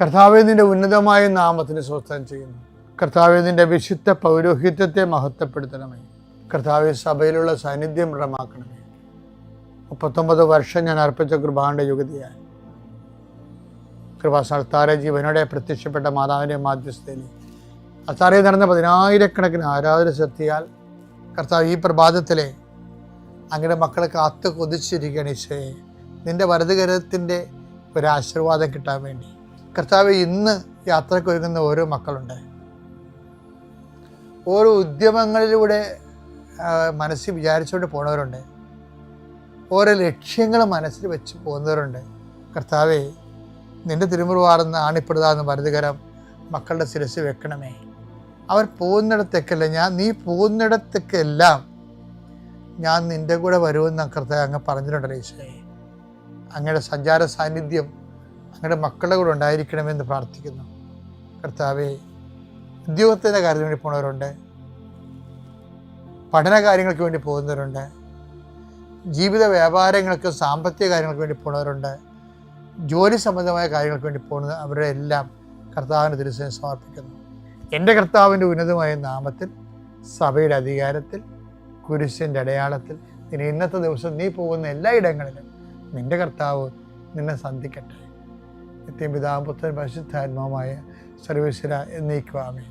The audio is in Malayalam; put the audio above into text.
കർത്താവെ നിന്റെ ഉന്നതമായ നാമത്തിന് സ്വസ്ഥം ചെയ്യുന്നു. കർത്താവെ നിന്റെ വിശുദ്ധ പൗരോഹിത്യത്തെ മഹത്വപ്പെടുത്തണമേ. കർത്താവെ സഭയിലുള്ള സാന്നിധ്യം ദൃഢമാക്കണമേ. മുപ്പത്തൊമ്പത് വർഷം ഞാൻ അർപ്പിച്ച കൃപാന്റെ യുഗതിയായി കൃപാസ്ഥാന ജീവനോടെ പ്രത്യക്ഷപ്പെട്ട മാതാവിന്റെ മാധ്യസ്ഥയിൽ അത്താറയിൽ നടന്ന പതിനായിരക്കണക്കിന് ആരാധന ശക്തിയാൽ കർത്താവ് ഈ പ്രഭാതത്തിലെ അങ്ങയുടെ മക്കളെ കാത്തു കൊതിച്ചിരിക്കുകയാണ് നിന്റെ വലതുകരത്തിന്റെ ഒരു ആശീർവാദം കിട്ടാൻ വേണ്ടി. കർത്താവ് ഇന്ന് യാത്രയ്ക്ക് ഒരുങ്ങുന്ന ഓരോ മക്കളുണ്ട്. ഓരോ ഉദ്യമങ്ങളിലൂടെ മനസ്സിൽ വിചാരിച്ചുകൊണ്ട് പോണവരുണ്ട്. ഓരോ ലക്ഷ്യങ്ങൾ മനസ്സിൽ വെച്ച് പോകുന്നവരുണ്ട്. കർത്താവെ നിന്റെ തിരുമുറുവാർന്ന് ആണിപ്പെടുതാന്ന് വലതുകരം മക്കളുടെ ശിരസ് വെക്കണമേ. അവർ പോകുന്നിടത്തേക്കല്ല ഞാൻ നീ പോകുന്നിടത്തേക്കെല്ലാം ഞാൻ നിന്റെ കൂടെ വരുമെന്ന് കർത്താവ് അങ്ങ് പറഞ്ഞിട്ടുണ്ടല്ലോ ഈശോയെ. അങ്ങയുടെ സഞ്ചാര സാന്നിധ്യം അങ്ങയുടെ മക്കളുടെ കൂടെ ഉണ്ടായിരിക്കണമെന്ന് പ്രാർത്ഥിക്കുന്നു. കർത്താവെ ഉദ്യോഗത്തിന്റെ കാര്യത്തിന് വേണ്ടി പോണവരുണ്ട്. പഠന കാര്യങ്ങൾക്ക് വേണ്ടി പോകുന്നവരുണ്ട്. ജീവിത വ്യാപാരങ്ങൾക്ക് സാമ്പത്തിക കാര്യങ്ങൾക്ക് വേണ്ടി പോണവരുണ്ട്. ജോലി സംബന്ധമായ കാര്യങ്ങൾക്ക് വേണ്ടി പോകുന്നത് അവരുടെ എല്ലാം കർത്താവിന്റെ ദിവസം സമർപ്പിക്കുന്നു. എന്റെ കർത്താവിന്റെ ഉന്നതമായ നാമത്തിൽ സഭയുടെ അധികാരത്തിൽ കുരിശിന്റെ അടയാളത്തിൽ നിന്നെ ഇന്നത്തെ ദിവസം നീ പോകുന്ന എല്ലായിടങ്ങളിലും നിന്റെ കർത്താവ് നിന്നെ സന്ധിക്കട്ടെ. നിത്യം പിതാവും പുത്രൻ പരിശുദ്ധാത്മാവുമായ സർവീശ്വര എന്നേക്കുവാമേ